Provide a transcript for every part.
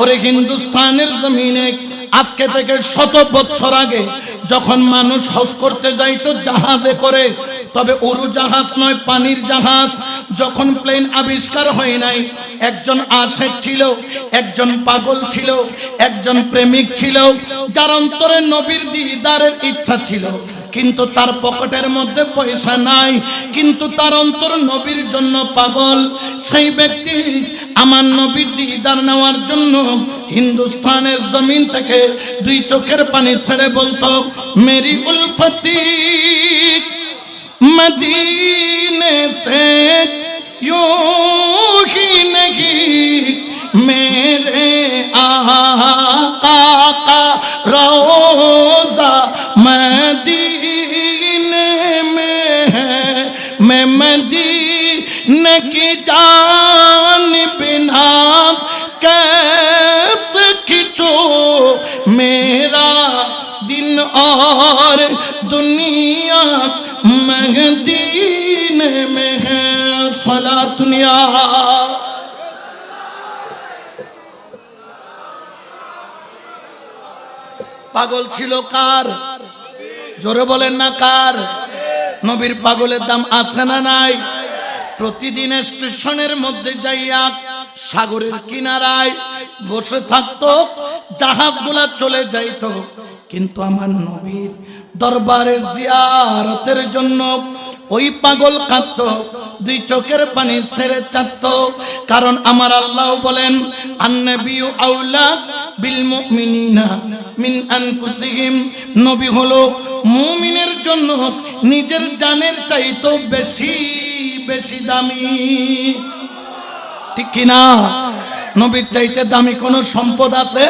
ওরে হিন্দুস্তানের জমিনে আজকে থেকে শত বছর আগে যখন মানুষ হজ করতে যাইতো জাহাজে করে, তবে উড়ু জাহাজ নয়, পানির জাহাজ। যখন প্লেন আবিষ্কার হয় নাই, একজন আশেক ছিল, একজন পাগল ছিল, একজন প্রেমিক ছিল, যার অন্তরে নবীর দিদারের ইচ্ছা ছিল। কিন্তু তার পকেটের মধ্যে পয়সা নাই, কিন্তু তার অন্তর নবীর জন্য পাগল। সেই ব্যক্তি আমার নবীর দিদার নেওয়ার জন্য হিন্দুস্তানের জমিন থেকে দুই চোখের পানি ছেড়ে বলত, মেরি উল ফতি সে মেরে আহা मदीने की जान बिना कैसे खिंचो मेरा दिन और दुनिया मदीने में है फला दुनिया পাগল ছিল কার জোরে বলেন না কার নবীর পাগলের দাম আছে না নাই প্রতিদিন স্টেশনের মধ্যে যাইয়া সাগরের কিনারায় বসে থাকতো, জাহাজগুলা চলে যাইত। কিন্তু আমার নবীর দরবারের জিয়ারতের জন্য ওই পাগল কাঁদত, দুই চোখের পানি ছেড়ে চাঁদত। কারণ আমার আল্লাহ বলেন, আন্নবিউ আউলা বিল মুমিনিনা মিন আনফুসিহিম। নবী হলো মুমিনের জন্য নিজের জানের চাইতো বেশি। বেশি দামি। ঠিক কিনা? নবীর চাইতে দামি কোন সম্পদ আছে?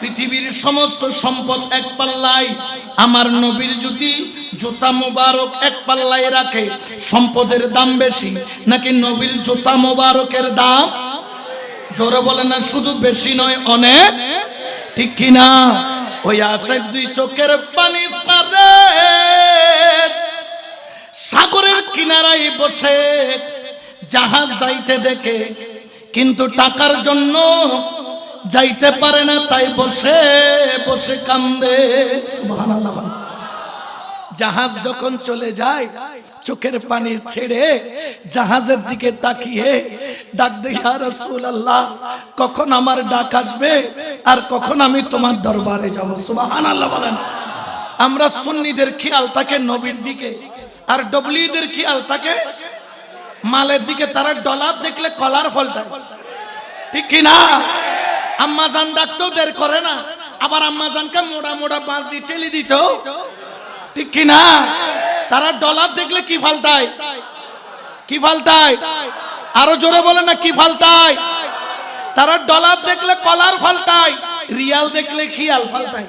পৃথিবীর সমস্ত সম্পদ এক পাল্লায়। আমার নবীর যদি জুতা মোবারক এক পাল্লায় রাখে, সম্পদের দাম বেশি। নাকি নবীর জুতা মোবারকের দাম? জোরে বলে না, শুধু বেশি নয়, অনেক। ঠিক কিনা? ওই আশেক দুই চোখের পানি সারে। সাগরের কিনারায় বসে জাহাজ যাইতে দেখে, কিন্তু টাকার জন্য যাইতে পারে না, তাই বসে বসে কান্দে। জাহাজ যখন চলে যায়, চোখের পানি ছেড়ে জাহাজের দিকে তাকিয়ে ডাক দেয় রাসূলুল্লাহ, কখন আমার ডাক আসবে? আর কখন আমি তোমার দরবারে যাব? সুবহানাল্লাহ বলেন। আমরা সুন্নিদের খেয়াল থাকে নবীর দিকে আর ডব্লিউদের খেয়াল থাকে মালের দিকে তারা ডলার দেখলে কলার ফলটা। ঠিক কি না? আম্মাজান ডাকতেও দের করে না। আবার আম্মাজানকে মোড়া মোড়া বাঁশ দিয়ে ঠেলি দিত। ঠিক কি না? তারা ডলার দেখলে কি ফালতায়? কি ফালতায়? আরও জোরে বলে না, কি ফালতায়? তারা ডলার দেখলে কলার ফালতায়, রিয়াল দেখলে খিয়াল ফালতায়।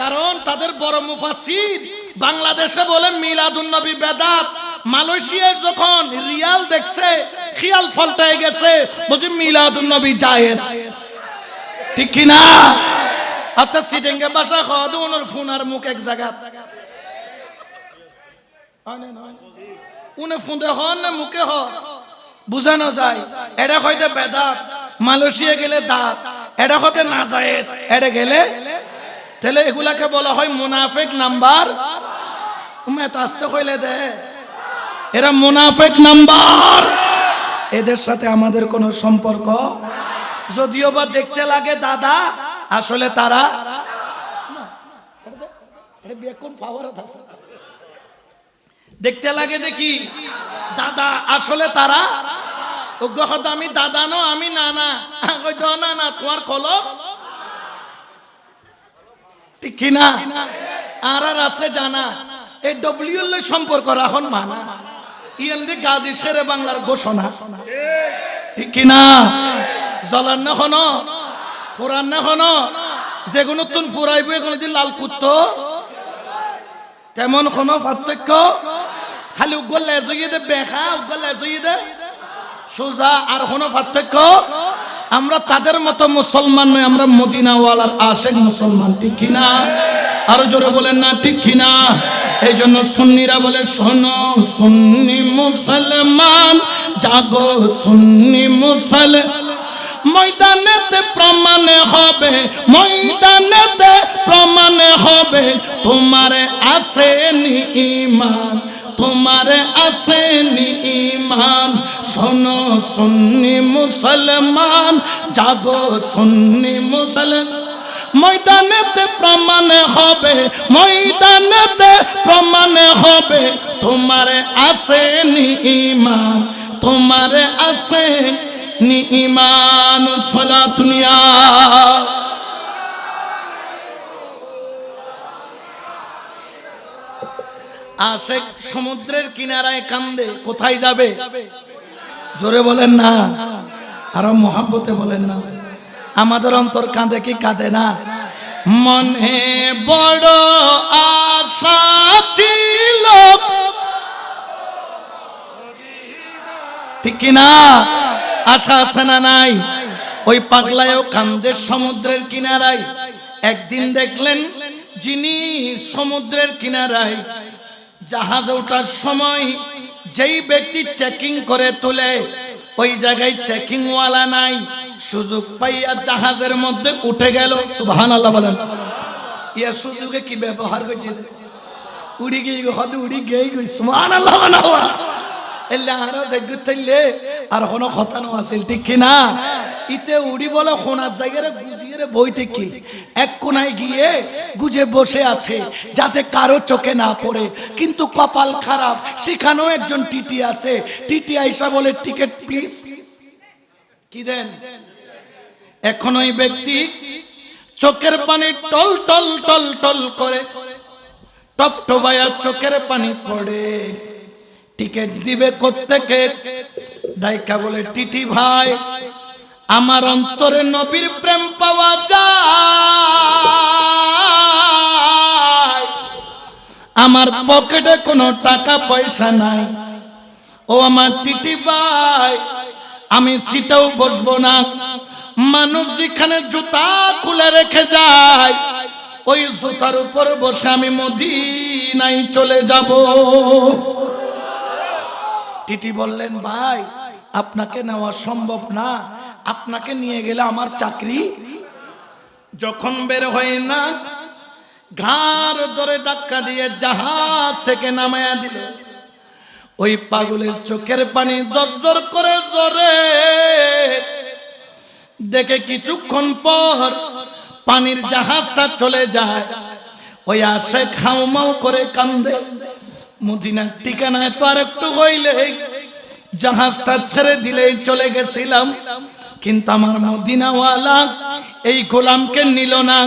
কারণ তাদের বড় মুফাসির বাংলাদেশে বলে মিলাদুন নবী বেদাত, মালয়েশিয়ায় যখন রিয়াল দেখছে, খিয়াল ফলটায় গেছে বলছে মিলাদুন নবী জায়েজ। ঠিক বাসা খাওয়া ফোন আর মুখ এক জায়গা উনি হন না, মুখে হ বুঝানো যায় এটা হয়তো বেদাত, মালয়েশিয়া গেলে দাঁত এটা হতে না যায় এটা গেলে তাহলে এগুলাকে বলা হয় মুনাফেক নাম্বার উমেত আসতে কইলে দে। এরা মুনাফেক নাম্বার। এদের সাথে আমাদের কোনো সম্পর্ক যদিও বা দেখতে লাগে দাদা, আসলে তারা দেখতে লাগে দেখি, দাদা, আসলে তারা ওগ্য আমি দাদা নো আমি নানা। না না তোমার কলম ঠিক কিনা? আর আর আছে জানা। এই ডব্লিউ এর সম্পর্ক রাখন মানা। ইয়েন দি গাজী শেরে বাংলার ঘোষণা। ঠিক কিনা? জলার না হন ফুরান না হন যেগুলো তুন ফুরাইব এগুলো দিন লাল কুত্ত। তেমন কোনো পার্থক্য? খালি উগল লেজইয়ে দে বেখা উগল লেজইয়ে দে। সোজা আর কোনো পার্থক্য? আমরা তাদের মতো মুসলমান নয় আমরা মদিনাওয়ালার আশেক মুসলমান, ঠিক কিনা? আরও জোরে বলেন না, ঠিক কিনা? এই জন্য সুন্নিরা বলে, শোনো, সুন্নি মুসলমান, জাগো সুন্নি মুসল ময়দানেতে প্রাণ হবে, ময়দানেতে প্রমাণ হবে, তোমার আসেনি ইমান তোমার আসেনি ইমান শোনো, সুন্নি মুসলমান, জাগো সুন্নি মুসলমান। ময়দানেতে প্রমাণ হবে, ময়দানেতে প্রমাণ হবে। তোমার আসেনি ইমান তোমার আসেনি ইমান সলাতুনিয়া আশেক সমুদ্রের কিনারায় কান্দে, কোথায় যাবে? জোরে বলেন না, আরও মহাব্বতে বলেন না। আমাদের অন্তর কাঁদে কি কাঁদে না? মনে বড় আশা ছিল। ঠিক না আশা আছে না নাই? ওই পাগলায়ও কান্দের সমুদ্রের কিনারায়। একদিন দেখলেন যিনি সমুদ্রের কিনারায় জাহাজে ওঠার সময় যেই ব্যক্তি চেকিং করে তুলে ওই জায়গায় চেকিং ওয়ালা নাই। সুযোগ পাইয়া জাহাজের মধ্যে উঠে গেল। সুবহান আল্লাহ বলেন। ইয়া সুযোগে কি ব্যবহার করছে? উড়ি গিয়ে হদ উড়ি গিয়ে গই সুবহান আল্লাহ। বানাওয়া এলে আরও যাইগু চাইলে আর কোনো কথা নো আছিল ঠিক কি না ইতে উড়ি বলে সোনার জায়গায় গুজিয়ে রে বইতে কি? এক কোনায় গিয়ে গুজে বসে আছে, যাতে কারও চোখে না পড়ে। কিন্তু কপাল খারাপ, সেখানেও একজন টিটি আছে। টিটি আইসা বলে, টিকিট প্লিজ। কি দেন? এখন ওই ব্যক্তি চোখের পানি টল টল টল টল করে। টপ টবায়া চোখের পানি পড়ে। টিকিট দিবে কোত্থেকে? ডাইকা বলে, টিটি ভাই আমার অন্তরে নবীর প্রেম পাওয়া যায়। আমার পকেটে কোনো টাকা পয়সা নাই। ও আমার টিটি ভাই, আমি সিটাও বসবো না। মানুষ যেখানে জুতা খুলে রেখে যায়, ওই জুতার উপর বসে আমি মদিনাই চলে যাব। টিটি বললেন, ভাই, আপনাকে নেওয়া সম্ভব না। আপনাকে নিয়ে গেলে আমার চাকরি? যখন বের হয় না, ঘাড় ধরে ডাক্কা দিয়ে জাহাজ থেকে নামায়া দিল। ওই পাগলের চোখের পানি জর্জর করে জরে দেখে কিছুক্ষণ পর পানির জাহাজটা চলে যায়। ওই আসে খাও মাও করে কান্দে। মদিনার ঠিকানায় তো আর একটু হইলে জাহাজটা ছেড়ে দিলেই চলে গেছিলাম। কিন্তু আমার মদিনাওয়ালা এই গোলামকে নিল না,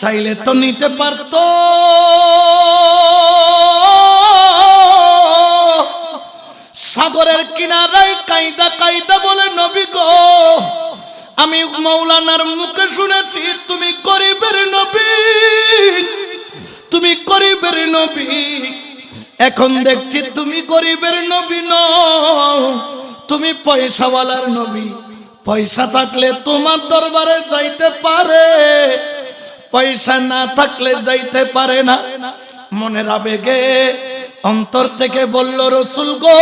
চাইলে তো নিতে পারতো। সাগরের কিনারায় কায়দা কায়দা বলে, নবী গো, আমি মৌলানার মুখে শুনেছি, তুমি গরিবের নবী, তুমি গরিবের নবী। এখন দেখছি তুমি গরিবের নবী নও, তুমি পয়সাওয়ালার নবী। পয়সা থাকলে তোমার দরবারে যাইতে পারে। পয়সা না থাকলে যাইতে পারে না। মনের আবেগে অন্তর থেকে বলল, রসুল গো,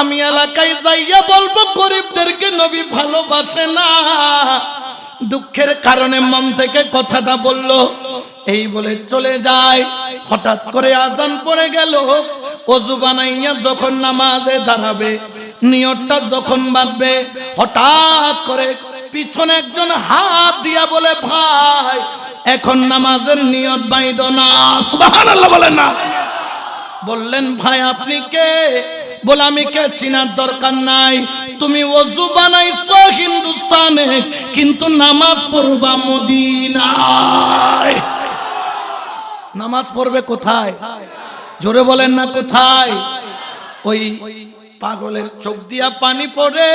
আমি এলাকায় যাইয়া বলব, গরিবদেরকে নবী ভালোবাসে না। দুঃখের কারণে মন থেকে কথাটা বলল, এই বলে চলে যায় হঠাৎ করে আজান পড়ে গেল। অজু বানাইয়া যখন নামাজে দাঁড়াবে নিয়তটা যখন বাঁধবে, হঠাৎ করে পিছনে একজন হাত দিয়া বলে, ভাই, এখন নামাজের নিয়ত বাইদ না। বলেন না। বললেন, ভাই, আপনি কে? বলে, আমি কে? চিনার দরকার নাই। তুমি অজু বানাইছো হিন্দুস্তানে, কিন্তু নামাজ পড়বা মদিনায়। নামাজ পড়বে কোথায়? জোরে বলেন না, কোথায়? ওই পাগলের চোখ দিয়া পানি পড়ে।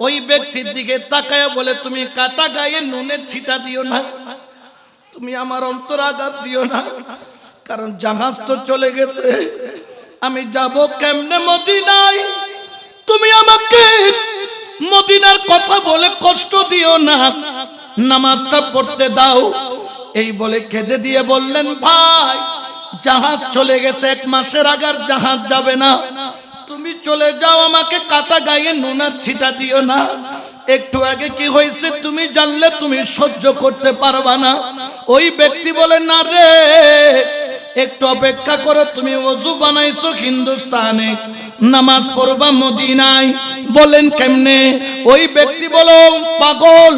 ওই ব্যক্তির দিকে তাকায় বলে, তুমি কাটা গায়ে নুনের ছিটা দিও না। তুমি আমার অন্তর আঘাত দিও না। কারণ জাহাজ তো চলে গেছে। আমি যাব কেমনে মদিনায়? তুমি আমাকে মদিনার কথা বলে কষ্ট দিও না। নামাজটা পড়তে দাও। এই বলে কেঁদে দিয়ে বললেন, ভাই, জাহাজ চলে গেছে। এক মাসের আগার জাহাজ যাবে না। তুমি চলে যাও, আমাকে কাটা গায়ে নুনার ছিটা দিও না। একটু আগে কি হয়েছে তুমি জানলে, তুমি সহ্য করতে পারবা না। ওই ব্যক্তি বলে, না রে, একটু অপেক্ষা করো, তুমি অজু বানাইছো হিন্দুস্তানে, নামাজ পড়বা মদিনায়। বলেন কেমনে? ওই ব্যক্তি বলো, পাগল,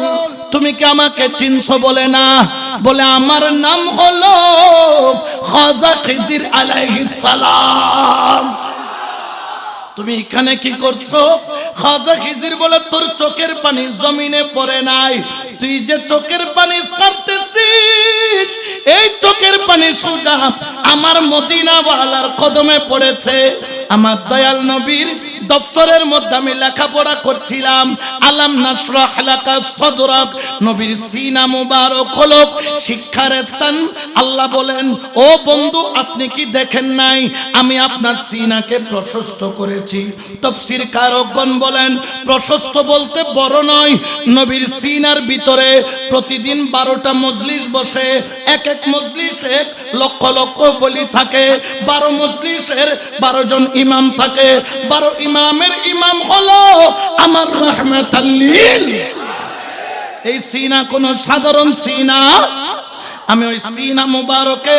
তুমি কি আমাকে চিনছো বলে না? বলে, আমার নাম হলো খাজা খিজির আলাইহিস সালাম। তুমি এখানে কি করছ? খাজা খিজির বলে, তোর চোখের পানি জমিনে পড়ে নাই। তুই যে চোখের পানি ছাড়তেছিস, এই চোখের পানি সোজা আমার মদিনা ওয়ালার কদমে পড়েছে। আমার দয়াল নবীর দপ্তরের মধ্যে আমি লেখাপড়া করছিলাম। আলাম নাসরাহ লাকা সদরাক নবীর সিনা মুবারক হলো শিক্ষার স্থান। আল্লাহ বলেন, ও বন্ধু, আপনি কি দেখেন নাই? আমি আপনার সিনাকে প্রশস্ত করেছি। তফসির কারকগণ বলেন, প্রশস্ত বলতে বড় নয়, নবীর সিনার ভিতরে প্রতিদিন বারোটা মজলিস বসে, এক এক মজলিসে লক্ষ লক্ষ বলি থাকে, বারো মজলিসের বারো জন ইমাম থাকে, বারো ইমামের ইমাম হলো আমার রহমতাল্লিল এই সিনা কোন সাধারণ সিনা আমি ওই সিনা মুবারকে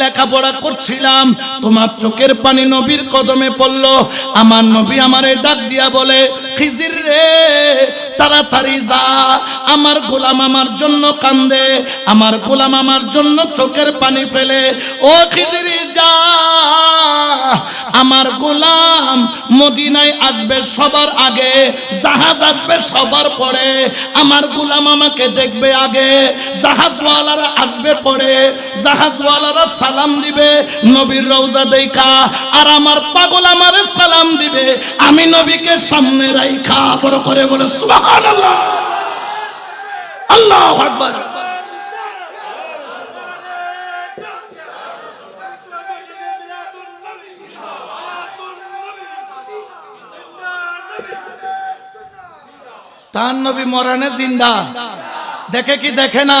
লেখাপড়া করছিলাম। তোমার চোখের পানি নবীর কদমে পড়ল। আমার নবী আমারে ডাক দিয়া বলে খিজির রে, তাড়াতাড়ি যা। আমার গোলাম আমার জন্য কান্দে, আমার গোলাম আমার জন্য চোখের পানি ফেলে। ও খিজিরি যা, আমার গোলাম মদিনায় আসবে সবার আগে, জাহাজ আসবে সবার পরে। আমার গোলাম আমাকে দেখবে আগে, জাহাজওয়ালারা আসবে পরে। জাহাজওয়ালারা সালাম দিবে, নবীর রওজা দেখা। আর আমার পাগল আমার সালাম দিবে আমি নবীকে সামনে রাইখা বড় করে বলে আল্লাহু তার নবী মরানে জিন্দা। দেখে কি দেখে না?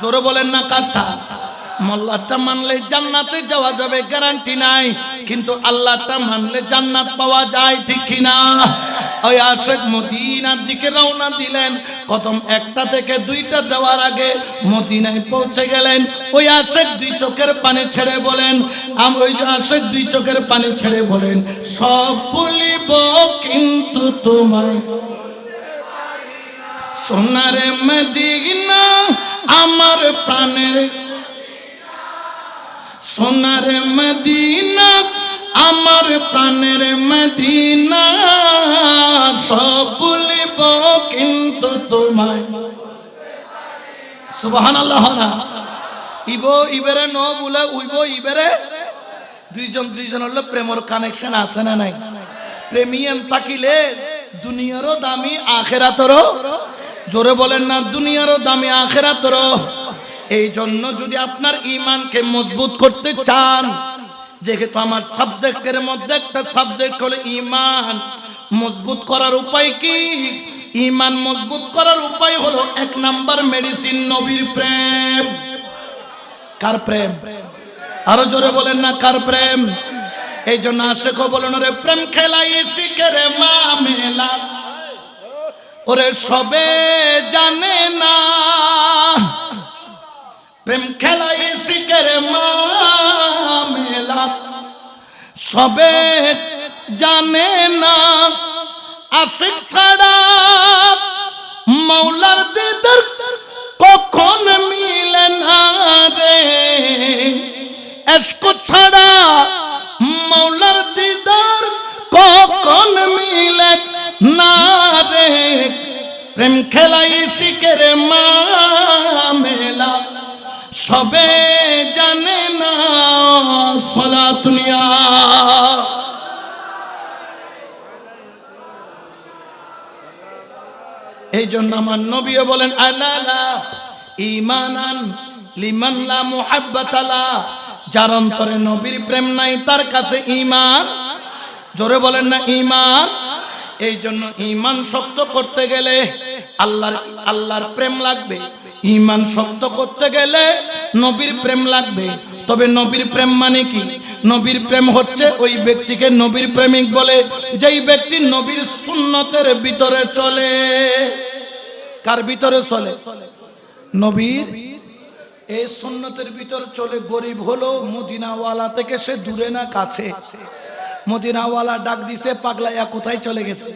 জোরে বলেন না কারটা মোল্লারটা মানলে জান্নাতে যাওয়া যাবে গ্যারান্টি নাই। কিন্তু আল্লাহটা মানলে জান্নাত পাওয়া যায়, ঠিক কিনা? ওই আশেক মদিনার দিকে রওনা দিলেন। কদম একটা থেকে দুইটা দেওয়ার আগে মদিনায় পৌঁছে গেলেন। ওই আশেক দুই চোখের পানি ছেড়ে বলেন, আমি, ওই আশেক দুই চোখের পানি ছেড়ে বলেন, সব বলিব কিন্তু তোমায়। সোনারে মদিনা আমার প্রাণের সোনারে মদিনা, আমার প্রাণের মদিনা। সব বলিব কিন্তু তোমায়। সুবহান ইব উইব দুইজন দুইজন আছে না নাই? প্রেমিয়াম থাকিলে দুনিয়ারও দামি, আখেরাতরও জোরে বলেন না দুনিয়ারও দামি আখেরাতরও। এই জন্য যদি আপনার ইমানকে মজবুত করতে চান, যেহেতু আমার সাবজেক্টের মধ্যে একটা সাবজেক্ট হলো ইমান মজবুত করার উপায় কি? ইমান মজবুত করার উপায় হলো এক নাম্বার মেডিসিন নবীর প্রেম। কার প্রেম? আরও জোরে বলেন না, কার প্রেম? এই জন্য আশেখ বলেন রে প্রেম খেলাই শিখে রে মা মেলা। ওরে সবে জানে না। প্রেম খেলাই শিখের মেলা সবে জানে না, আশিক ছাড়া মৌলার দিদার কখন মিলে না রে। এসকো ছাড়া মৌলার দিদার কখন মিলে না প্রেম খেলাই শিখের মা মেলা। সবে জানে না সলা তুলিয়া এই জন্য আমার নবীও বলেন আল্লাহ ইমানান লিমান লা মুহাব্বাতালা যার অন্তরে নবীর প্রেম নাই, তার কাছে ইমান জোরে বলেন না ইমান এই জন্য ইমান শক্ত করতে গেলে আল্লাহর আল্লাহর প্রেম লাগবে। ইমান শক্ত করতে গেলে নবীর প্রেম লাগবে। তবে নবীর প্রেম মানে কি? নবীর প্রেম হচ্ছে ওই ব্যক্তিকে নবীর প্রেমিক বলে, যেই ব্যক্তি নবীর সুন্নতের ভিতরে চলে। কার ভিতরে চলে? নবীর। এই সুন্নতের ভিতর চলে গরিব হলো, মদিনাওয়ালা থেকে সে দূরে না, কাছে। মদিনাওয়ালা ডাক দিছে, পাগলাইয়া কোথায় চলে গেছে?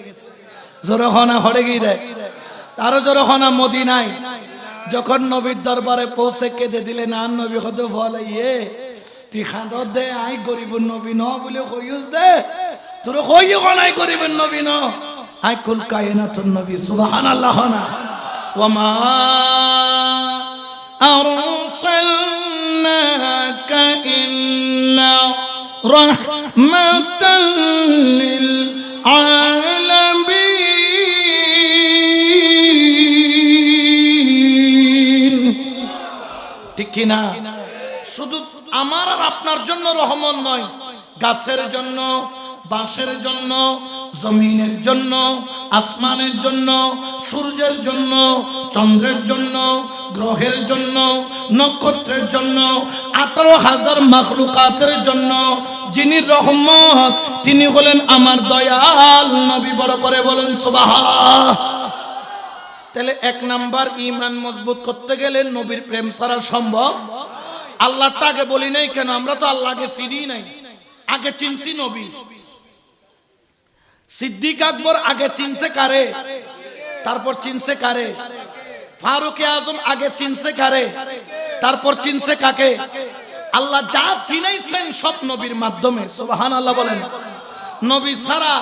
জোরখানা হরে গিয়ে দেয় তারও মদি নাই যখন নবীর দরবারে পৌঁছে কেঁদে দিলে, না নবী, হতে বলে ইয়ে তুই দে, আই নবী ন দে। নবী ন? আই নবী মা ঠিক কিনা? শুধু আমার আর আপনার জন্য রহমত নয়, গাছের জন্য, বাঁশের জন্য, জমিনের জন্য আসমানের জন্য, সূর্যের জন্য, চন্দ্রের জন্য, গ্রহের জন্য, নক্ষত্রের জন্য, আঠারো হাজার মাখলুকাতের জন্য, যিনি রহমত, তিনি হলেন আমার দয়াল নবী। বড় করে বলেন সুবাহ তাহলে এক নাম্বার ইমান মজবুত করতে গেলে নবীর প্রেম ছাড়া সম্ভব। আল্লাহটা আগে বলি নাই কেন? আমরা তো আল্লাহকে চিনি নাই। আগে চিনছি নবী। সিদ্দিক আকবর আগে চিনছে কারে? তারপর চিনছে কারে? ফারুক আজম আগে চিনছে কারে? তারপর চিনছে কাকে? আল্লাহ যা চিনাইছেন সব নবীর মাধ্যমে সুবহান আল্লাহ বলেন। নবী ছাড়া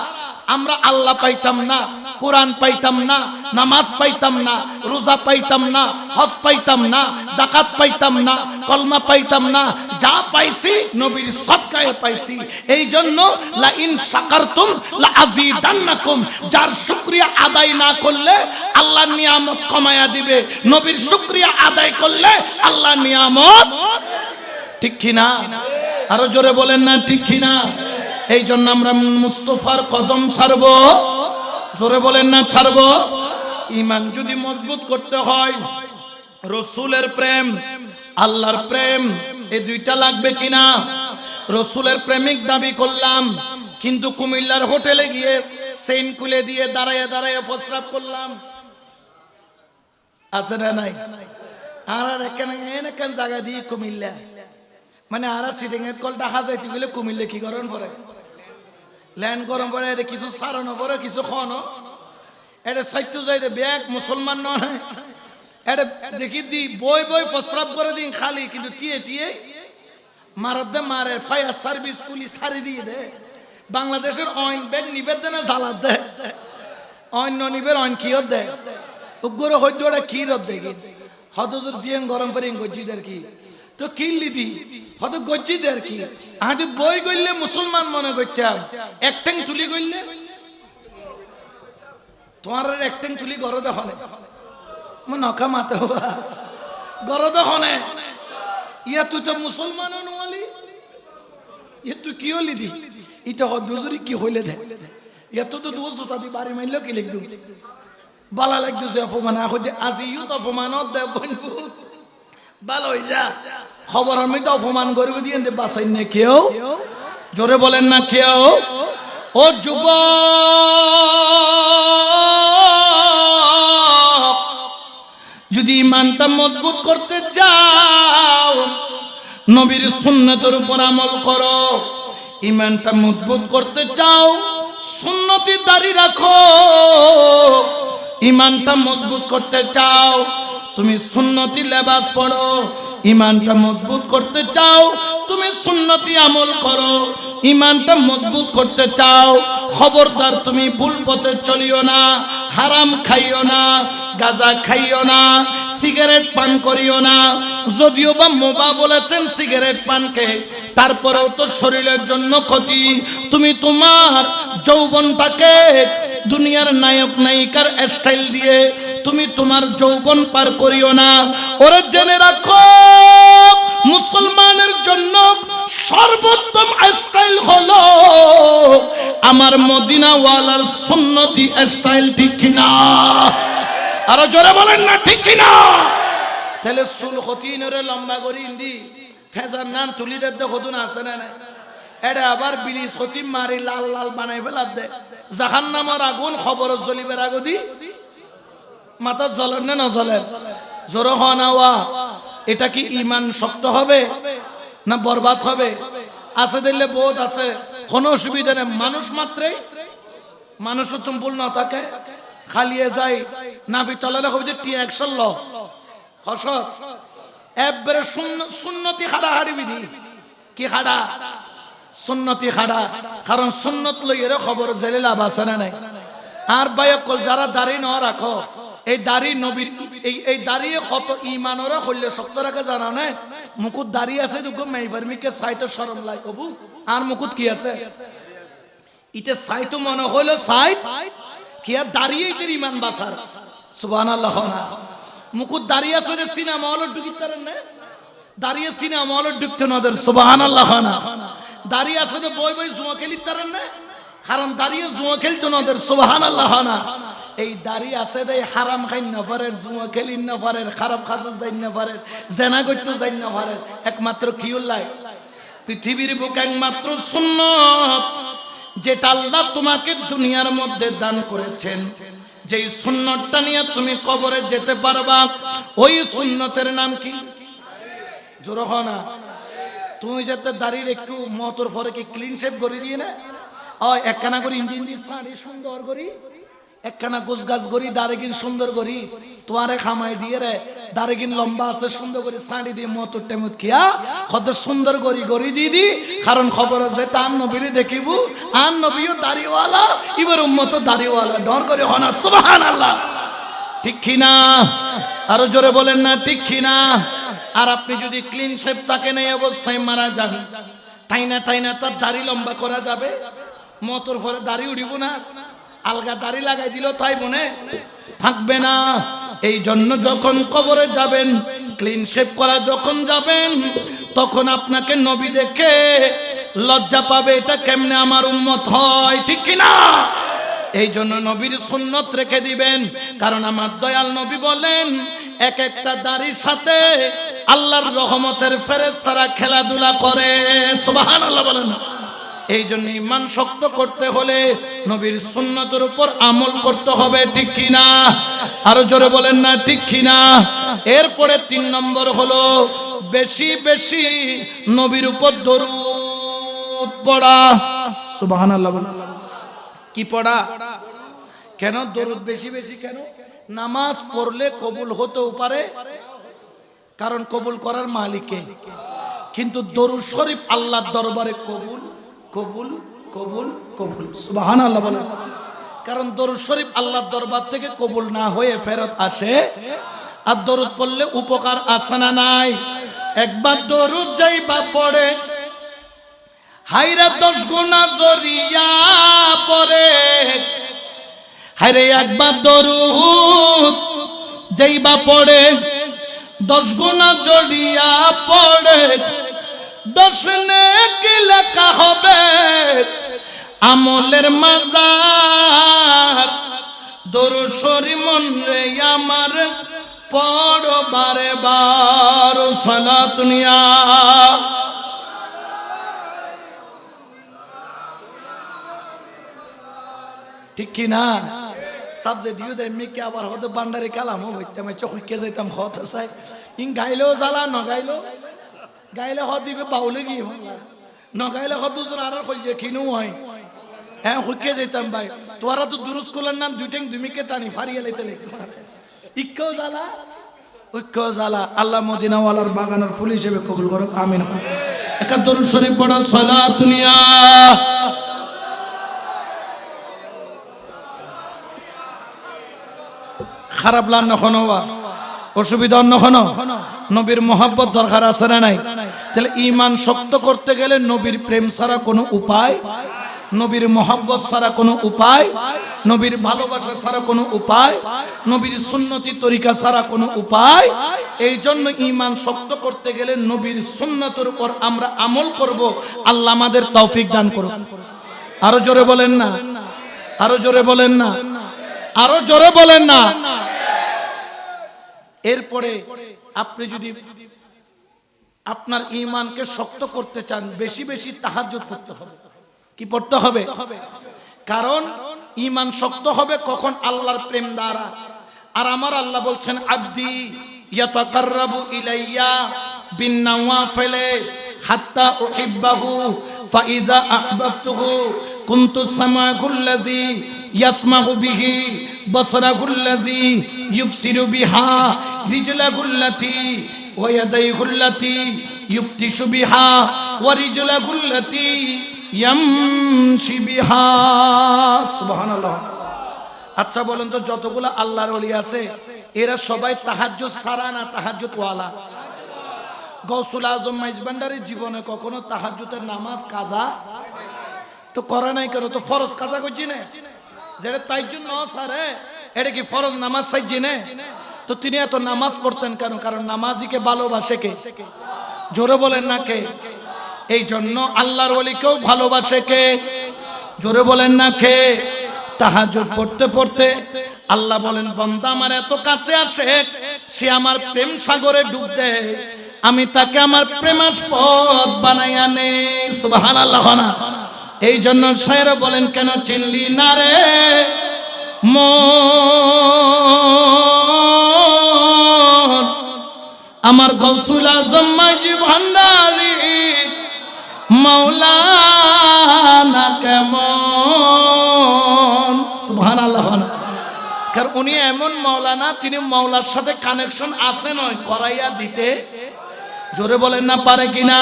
আমরা আল্লাহ পাইতাম না। কোরআন পাইতাম না, নামাজ পাইতাম না, রোজা পাইতাম না, হজ পাইতাম না জাকাত পাইতাম না, কলমা পাইতাম না, যা পাইছি নবীর সদকায়ে পাইছি। এই জন্য লা ইন শাকারতুম লা আযীদান্নাকুম যার শুকরিয়া আদায় না করলে আল্লাহ নিয়ামত কমায়া দিবে। নবীর শুকরিয়া আদায় করলে আল্লাহ নিয়ামত ঠিক কিনা? আরও জোরে বলেন না, ঠিক কিনা? এই জন্য আমরা মুস্তফার কদম ছাড়ব। জোরে বলেন না, ছাড়ব। ইমান যদি মজবুত করতে হয়, রসুলের প্রেম, আল্লাহর প্রেম এই দুইটা লাগবে কিনা? রসুলের প্রেমিক দাবি করলাম, কিন্তু কুমিল্লার হোটেলে গিয়ে সেন খুলে দিয়ে দাঁড়াইয়া দাঁড়ায় প্রস্রাব করলাম। আছে না নাই? আর আর এখানে এখানে জায়গা দিয়ে কুমিল্লা। মানে আর সিটিং এর কল দেখা যাইতে গেলে কুমিল্লে কি করেন পরে ল্যান্ড গরম পরে এটা কিছু সারানো, পরে কিছু খন এটা সাইত্য যাই ব্যাগ, মুসলমান নয়। এটা দেখি দি, বই বই প্রস্রাব করে দিন খালি, কিন্তু টিয়ে টিয়ে মারার দে, মারে, ফায়ার সার্ভিস পুলিশ সারি দিয়ে দে। বাংলাদেশের অইন বেগ নিবেদ না জ্বালাত দেয় অন্য নিবের অইন কিয়ত দেয় উগ্র হইতো ওটা কি রদ দেখি। হতজুর জিয়াং গরম করে গজ্জিদের কি? তো কিনলি দি হত গজ্জিদের কি। আজ বই গইলে মুসলমান মনে করতাম একটাং তুলি গইলে তোমার আর একটাং তুলি গড় দেখনে নখা মাতে হবা গড় দেখনে ইয়া তুই তো মুসলমান নোয়ালি। ইয়া তুই কি হলি দি ইটা হদুজুরি কি হইলে দে? ইয়া তো তো দোষ হতা দি বাড়ি মাইলো কি লিখ দু বালা লাগতেছে অপমান আহতে আজি ইউত অপমানত দে বন্ধু। ভালো হয়ে যা খবর আমি তো অপমান করব দিয়ে বাসাই না কেউ। জোরে বলেন না কেউ। ও যুব যদি ইমানটা মজবুত করতে চাও, নবীর সুন্নতের উপর আমল করো। ইমানটা মজবুত করতে চাও, সুন্নতি দাঁড়ি রাখো। ইমানটা মজবুত করতে চাও তুমি সুন্নতি লেবাস পড়ো ইমানটা মজবুত করতে চাও তুমি সুন্নতি আমল করো, ইমানটা মজবুত করতে চাও, খবরদার তুমি ভুল পথে চলিও না, হারাম খাইও না, গাজা খাইও না, সিগারেট পান করিও না। যদিও বা মোবা বলেছেন সিগারেট পানকে তারপরেও তো শরীরের জন্য ক্ষতি। তুমি তোমার যৌবনটাকে দুনিয়ার নায়ক, নায়িকার স্টাইল দিয়ে তুমি তোমার যৌবন পার করিও না। ওরা জেনে রাখো, মুসলমানের জন্য সর্বোত্তম স্টাইল হলো আমার মদিনাওয়ালার সুন্নতি স্টাইল ঠিক কিনা? আরও জোরে বলেন না, ঠিক কিনা? তাহলে চুল হতিনরে লম্বা করি ইন্দি ফেজার নাম তুলি দে হতুন আছে না না এটা আবার বিলিস হতিম মারি লাল লাল বানাই ফেলার দে। জাহান নামার আগুন খবর জ্বলিবের আগদি মাথা জ্বলেন না নজলের জোর হওয়া এটা কি ইমান শক্ত হবে? না বরবাদ হবে? আছে দিলে বোধ আছে। কোনো অসুবিধা নেই। মানুষ মাত্রই মানুষ তুমি ভুল না থাকে। খালিয়ে যায়। নাভি তলালে হবে যে টি একশন ল। হসত একবারে সুন্নতি খাড়া হাড়ি বিধি। কি খাড়া? সুন্নতি খাড়া। কারণ সুন্নত লইয়ের খবর জেলে লাভ আছে না নাই? আর বায়কল যারা দাড়ি ন রাখো এই দাড়ি নবীর এই এই দাঁড়িয়ে কত ইমানরা হইলে শক্ত রাখে, জানা না মুকুট দাঁড়িয়ে আছে দুঃখ মেইফার্মিকে সাইতো সরম লাই কবু আর মুকুট কি আছে? ইতে সাইতো মনে হইল সাইত, কি আর দাঁড়িয়ে ইতের ইমান বাসার? সুবহানাল্লাহ, না। মুকুট দাঁড়িয়ে আছে যে সিনেমা হলো ঢুকিতে না? দাঁড়িয়ে সিনেমা হলো ঢুকতে নদের সুবহানাল্লাহ, না। দাঁড়িয়ে আছে যে বই বই জুয়া খেলিতে পারেন না? কারণ দাঁড়িয়ে জুয়া খেলতো নদের সুবহানাল্লাহ, না। এই দাড়ি আছে দে হারাম খাই না পারে জুয়া খেলিন না পারে খারাপ খাজু যাই না পারে জেনা করতে যাই না পারে একমাত্র কি উল্লাই পৃথিবীর বুক একমাত্র সুন্নত, যেটা আল্লাহ তোমাকে দুনিয়ার মধ্যে দান করেছেন। যেই সুন্নতটা নিয়ে তুমি কবরে যেতে পারবা, ওই সুন্নতের নাম কি? জোর না। তুমি যাতে দাড়ির একটু মতর পরে কি ক্লিন শেপ করে দিয়ে না? একখানা করে ইঞ্জিন দিয়ে শাড়ি সুন্দর করি। একখানা গোছ গাছ করি দাঁড়িগিন সুন্দর করি তোমারে খামাই দিয়ে রে দাঁড়িগিন লম্বা আছে, সুন্দর করে শাড়ি দিয়ে মতর টেমত খিয়া, কত সুন্দর করি করি দিয়ে দি, কারণ খবর আছে তার নবীরে দেখিব আর নবীও দাড়িওয়ালা, এবার উম্মত দাড়িওয়ালা, ডর করে হনা সুবাহান আল্লাহ ঠিক কিনা? আরও জোরে বলেন না, ঠিক কিনা? আর আপনি যদি ক্লিন শেপ থাকেন এই অবস্থায় মারা যান। টাইনা টাইনা তার দাড়ি লম্বা করা যাবে? মতর পরে দাড়ি উড়িব না? আলগা দাড়ি লাগাই দিল তাই মনে? থাকবে না। এই জন্য যখন কবরে যাবেন ক্লিন শেপ করা যখন যাবেন, তখন আপনাকে নবী দেখে লজ্জা পাবে, এটা কেমনে আমার উন্মত হয়, ঠিক কিনা এই জন্য নবীর সুন্নত রেখে দিবেন। কারণ আমার দয়াল নবী বলেন, এক একটা দাড়ির সাথে আল্লাহর রহমতের ফেরেশতারা খেলাধুলা করে। সুবহানাল্লাহ বলেন এই জন্য ইমান শক্ত করতে হলে নবীর সুন্নতের উপর আমল করতে হবে, ঠিক কিনা? আরও জোরে বলেন না, ঠিক কিনা? এরপরে তিন নম্বর হলো বেশি বেশি নবীর উপর দরুদ পড়া। সুবহানাল্লাহ কি পড়া? কেন দরুদ বেশি বেশি কেন? নামাজ পড়লে কবুল হতেও পারে, কারণ কবুল করার মালিকে। কিন্তু দরুদ শরীফ আল্লাহর দরবারে কবুল কবুল কবুল কবুল। সুবাহান আল্লাহ বলে কারণ দরুদ শরীফ আল্লাহর দরবার থেকে কবুল না হয়ে ফেরত আসে। আর দরুদ পড়লে উপকার আসে না নাই? একবার দরুদ যাইবা পড়ে হাইরা দশ গুণা জরিয়া পরে হাইরে একবার দরুদ যাইবা পড়ে, দশ গুণা জড়িয়া পড়ে। দশ কি লেখা হবে। আমলের মাজার। দরুসরি মন রে আমার পড় বারে। বার সলাতুনিয়া ঠিক কি না? সাবজেক্ট ইউ দেয়, মিকে আবার হতে বান্ডারে কালাম ও হইতে আমি চোখ কে যাইতাম, হত সাই ইং গাইলেও জ্বালা ন গাইলো গাইলে হ দিবে বাউলে গিয়ে ন গাইলে হ দুজন আর যে কিনু হয়। হ্যাঁ হুকে যেতাম ভাই। তোরা তো দুরুস কুলার নাম দুইটেং দুমিকে টানি ফারিয়ে লাইতে ইক্কেও জ্বালা ঐক্য জ্বালা। আল্লাহ মদিনাওয়ালার বাগানের ফুল হিসেবে কবুল করো আমিন। একাত্তর শরীফ পড়া, সালাত দুনিয়া খারাপ লান নখন অসুবিধা অন্য নবীর মোহাব্বত দরকার আছে না নাই? তাহলে ইমান শক্ত করতে গেলে নবীর প্রেম ছাড়া কোনো উপায়? নবীর মহব্বত ছাড়া কোনো উপায়? নবীর ভালোবাসা ছাড়া কোনো উপায়? নবীর সুন্নতি তরিকা ছাড়া কোনো উপায়? এই জন্য ইমান শক্ত করতে গেলে নবীর সুন্নতের উপর আমরা আমল করব। আল্লাহ আমাদের তৌফিক দান করুন আরও জোরে বলেন না। আরও জোরে বলেন না। আরও জোরে বলেন না। এরপরে আপনি যদি আপনার ইমানকে শক্ত করতে চান, বেশি বেশি তাহাজ্জুদ পড়তে হবে। কি পড়তে হবে? কারণ ইমান শক্ত হবে কখন আল্লাহর প্রেম দ্বারা। আর আমার আল্লাহ বলছেন, আব্দি, ইয়াতাকাররাবু ইলাইয়া হাত্তা উহিব্বাহু আহবাবতুহু কুনতু ইয়াসমাউ বিহি ইউবসিরু বিহা ويديه التي يبتش بها ورجله التي يمشي بها سبحان الله আচ্ছা বলেন তো যতগুলো আল্লাহর ওলি আছে এরা সবাই তাহাজ্জুদ সারা না তাহাজ্জুদ ওয়ালা গৌসুল আজম মাইজবান্ডারের জীবনে কখনো তাহাজ্জুদের নামাজ কাজা তো করে নাই কেন তো ফরজ কাজা করছি না যেটা তাই জন্য সারে এটা কি ফরজ নামাজ সাইছি না তো তিনি এত নামাজ পড়তেন কেন? কারণ নামাজিকে ভালোবাসে কে? জোরে বলেন না কে? এই জন্য আল্লাহর ওলিকেও ভালোবাসে কে? জোরে বলেন না কে? তাহাজ্জুদ পড়তে পড়তে আল্লাহ বলেন, বন্দা আমার এত কাছে আসে, সে আমার প্রেম সাগরে ডুব দেয় আমি তাকে আমার প্রেমাস্পদ বানাই আনে সুবহানাল্লাহ না? এই জন্য সাহেরা বলেন, কেন চিনলি না রে? মন আমার গৌসুল আজম মাঝি ভান্ডারি, মাওলানা কেমন? সুবহানাল্লাহ না কারণ উনি এমন মাওলানা, তিনি মাওলার সাথে কানেকশন আছে নয়, করাইয়া দিতে। জোরে বলেন না, পারে কিনা?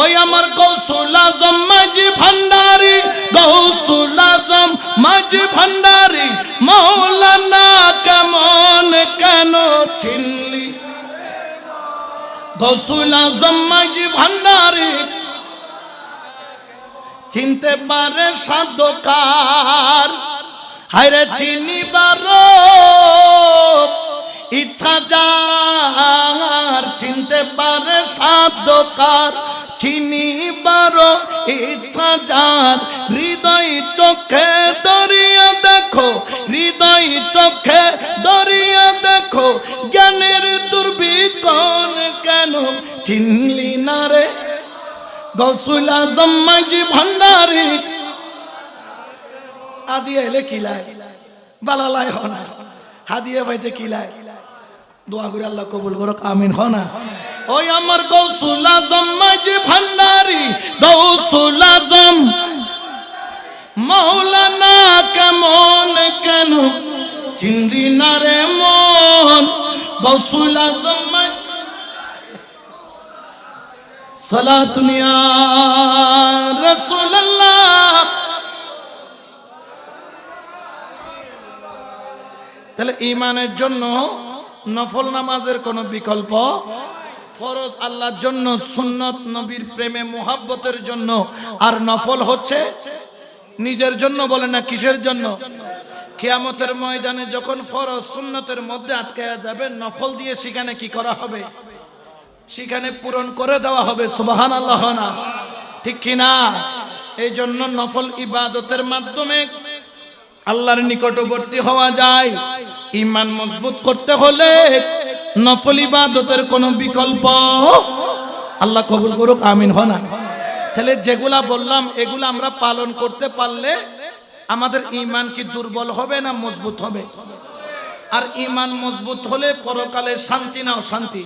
ওই আমার গৌসুল আজম মাঝি ভান্ডারি, গৌসুল আজম মাঝি ভান্ডারি, মাওলানা কেমন কেন চিনলি? গৌসুল চিনতে পারে সাধকার। হায়রে চিনিবার ইচ্ছা যার চিনতে পারে সাধকার। চিনিবার ইচ্ছা যার হৃদয় চোখে দরিয়া হৃদয় চোখে দরিয়া দেখো, জ্ঞানের দুর্বিকন কেন চিনলি না রে? গৌসুল আজম মাঝি ভান্ডারি। আদিয়া এলে কিলায় বালালাই হনা হাদিয়া ভাইতে কিলায় দোয়া করে আল্লাহ কবুল করুক, আমিন হনা ওই আমার গৌসুল আজম মাঝি ভান্ডারি। গৌসুল আজম মৌলানা কেমন কেন? চিংড়ি না রে মন? গৌসুল সালাতুন ইয়া রাসূলুল্লাহ। তাহলে ইমানের জন্য নফল নামাজের কোনো বিকল্প? ফরজ আল্লাহর জন্য, সুন্নত নবীর প্রেমে, মোহাব্বতের জন্য। আর নফল হচ্ছে নিজের জন্য বলে না কিসের জন্য? কিয়ামতের ময়দানে যখন ফরজ সুন্নতের মধ্যে আটকায়া যাবে, নফল দিয়ে সেখানে কি করা হবে? সেখানে পূরণ করে দেওয়া হবে সুবাহান আল্লাহ না? ঠিক কিনা এই জন্য নফল ইবাদতের মাধ্যমে আল্লাহর নিকটবর্তী হওয়া যায়। ইমান মজবুত করতে হলে নফল ইবাদতের কোনো বিকল্প আল্লাহ কবুল করুক, আমিন হনা। তাহলে যেগুলা বললাম, এগুলো আমরা পালন করতে পারলে আমাদের ইমান কি দুর্বল হবে না মজবুত হবে? আর ইমান মজবুত হলে পরকালে শান্তি না শান্তি